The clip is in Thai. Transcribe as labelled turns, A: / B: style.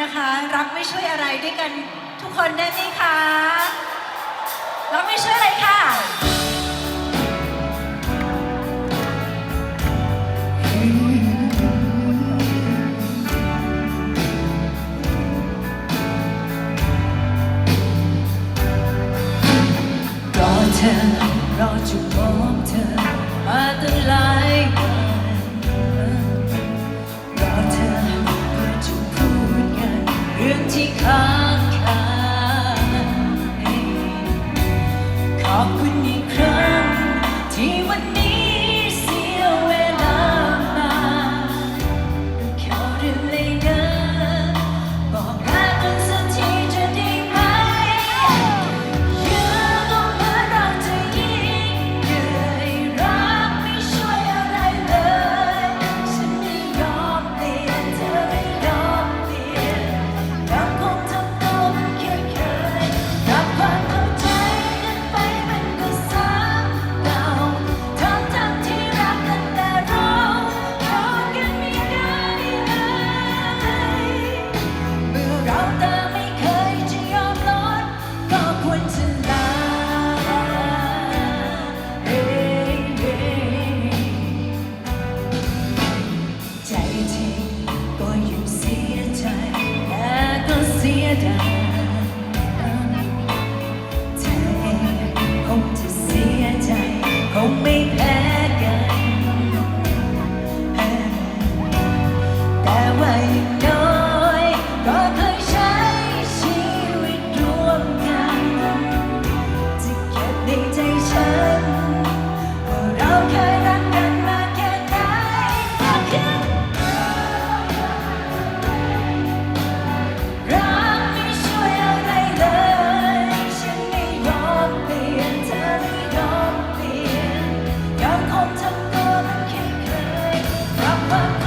A: นะคะ รักไม่ช่วยอะไรด้วยกันทุกคนได้ไหมคะรักไม่ช่วยอะไรค่ะ
B: รอเธอรอจุดมองเธอมาตลอด ใจคงไม่แพ้ 아!